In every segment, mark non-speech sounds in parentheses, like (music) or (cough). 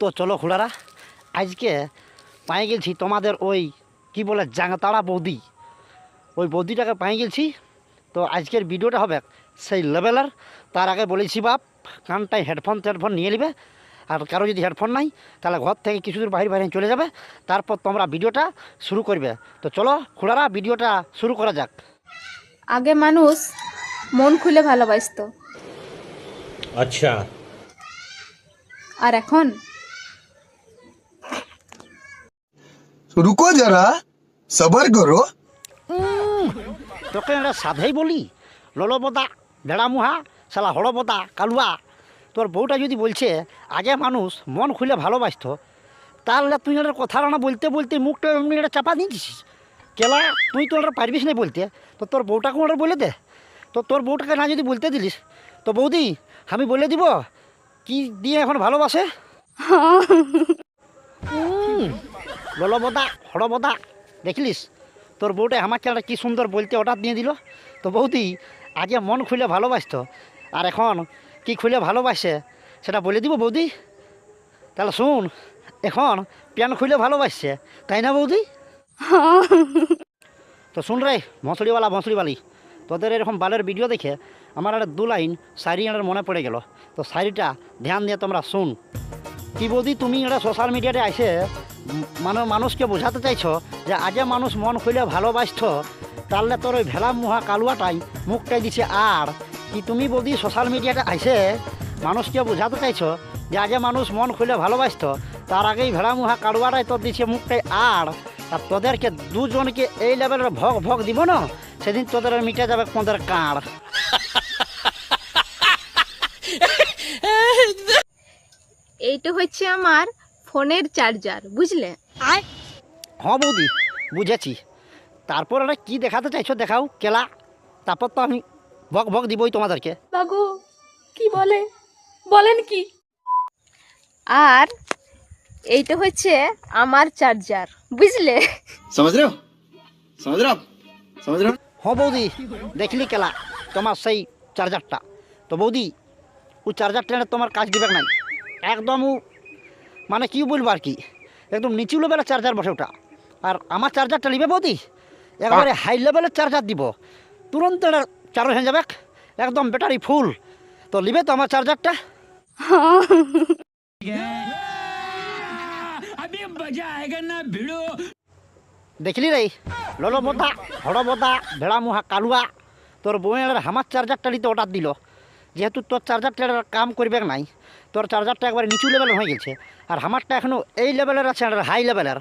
তো চলো খুড়ারা আজকে পাই গেছি তোমাদের ওই কি বলে জাংতাড়া বৌদি। ওই বৌদিটাকে পাই গেছি তো আজকের ভিডিওটা হবে সেই লেভেলের। তার আগে বলেছি বাপ কানটায় হেডফোন টেডফোন নিয়ে নেবে আর কারও যদি হেডফোন নাই তাহলে ঘর থেকে কিছুদূর বাইরে বাইরে চলে যাবে তারপর তোমরা ভিডিওটা শুরু করবে। তো চলো খুড়ারা ভিডিওটা শুরু করা যাক। আগে মানুষ মন খুলে ভালোবাসত। আচ্ছা। আর এখন রুকো যারা সবার করো তোকে এটা বদা বলি। মুহা সালা হড় বদা কালুয়া তোর বউটা যদি বলছে আগে মানুষ মন খুলে ভালোবাসত তাহলে তুই ওটা কথা রানা বলতে বলতে মুখটা এমনি একটা চাপা দিয়েছিস কেলা তুই তো ওটা পারবিস না বলতে। তো তোর বউটাকে ওটা বলে দে। তো তোর বউটাকে না যদি বলতে দিলিস তো বৌদি আমি বলে দিব কি দিয়ে এখন ভালোবাসে? হ্যাঁ। ললবদা হড়বদা দেখলিস? তোর বউটা আমাকে একটা কী সুন্দর বলতে অর্ডার দিয়ে দিল। তো বৌদি, আগে মন খুলে ভালোবাসতো, আর এখন কি খুলে ভালোবাসে সেটা বলে দিব বৌদি। তাহলে শুন, এখন প্যান খুলে ভালোবাসছে, তাই না বৌদি? তো শুন রে ভঁসড়িওয়ালা ভঁসড়িওয়ালি তোদের এরকম বালের ভিডিও দেখে আমার একটা দু লাইন শাড়ি আমার মনে পড়ে গেল। তো শাড়িটা ধ্যান দিয়ে তোমরা শুন। কি বৌদি, তুমি এটা সোশ্যাল মিডিয়াতে আসে মানে মানুষকে বোঝাতে চাইছ যে আগে মানুষ মন খুলে ভালোবাসত, তাহলে তোর ওই ভেলা মুহা কালুয়াটাই মুখটাই দিছে আর। কি তুমি বৌদি সোশ্যাল মিডিয়াতে আসে মানুষকে বোঝাতে চাইছ যে আগে মানুষ মন খুলে ভালোবাসত, তার আগেই ভেড়া মুহা কালুয়াটাই তোর দিছে মুখটাই আর। আর তোদেরকে দুজনকে এই লেভেলের ভগ ভগ দিব না? সেদিন তোদের মিটে যাবে তোদের কাঁড়। এইটা হচ্ছে আমার ফোনের চার্জার বুঝলে হ্যাঁ বৌদি বুঝেছি তারপর এটা কী দেখাতে চাইছো দেখাও কেলা তারপর তো আমি ভগ ভগ দিবই তোমাদেরকে বাবু কি বলে বলেন কি আর এইটা হচ্ছে আমার চার্জার বুঝলে समझ रहे हो समझ रहे हो आप समझ रहे हो হ বৌদি দেখলি কেলা তোমার সেই চার্জারটা তো বৌদি ও চার্জারটা এনে তোমার কাজ দিবে নাই একদম ও মানে কি বলব আর কি? একদম নিচু লেভেলের চার্জার বসে ওটা। আর আমার চার্জারটা নিবে বৌদি? একবারে হাই লেভেলের চার্জার দিব। তুরন্ত চার্জ হয়ে যাবে। একদম ব্যাটারি ফুল তো নিবে তো আমার চার্জারটা দেখলি রে? ললবদা হড়বদা ভেড়ামুহা কালুয়া। তোর বউয়ের হামার চার্জারটা নিতে অর্ডার দিল। যেহেতু তোর চার্জারটা কাম করবে নাই তোর চার্জারটা একবার নিচু লেভেলের হয়ে গেছে আর হামারটা এখনও এই লেভেলের আছে আর হাই লেভেলের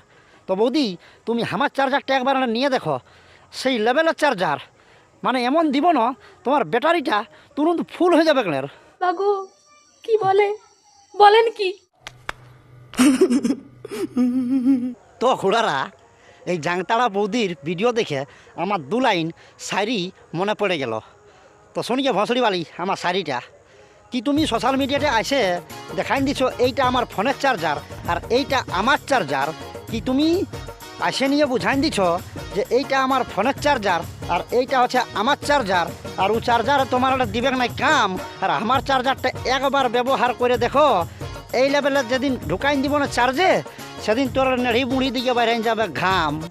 তো বৌদি তুমি হামার চার্জারটা একবার নিয়ে দেখো সেই লেভেলের চার্জার মানে এমন দিব না তোমার ব্যাটারিটা তুরন্ত ফুল হয়ে যাবে কেন বাবু কি বলে? বলেন কি? তো ঘোড়ারা এই জাংতাড়া বৌদির ভিডিও দেখে আমার দু লাইন শাড়ি মনে পড়ে গেল। তো শুনিকে ভঁসড়ি বালি আমার শাড়িটা কি তুমি সোশ্যাল মিডিয়াতে আসে দেখাই দিছ, এইটা আমার ফোনের চার্জার আর এইটা আমার চার্জার কি তুমি আসে নিয়ে বুঝাই দিছ যে এইটা আমার ফোনের চার্জার আর এইটা হচ্ছে আমার চার্জার আর ও চার্জার তোমার একটা দিবে নাই কাম আর আমার চার্জারটা একবার ব্যবহার করে দেখো, এই লেভেলের যেদিন ঢুকাই দিব না চার্জে সেদিন তোর নেড়ি মুড়ি দিকে বাইরে যাবে ঘাম। (laughs)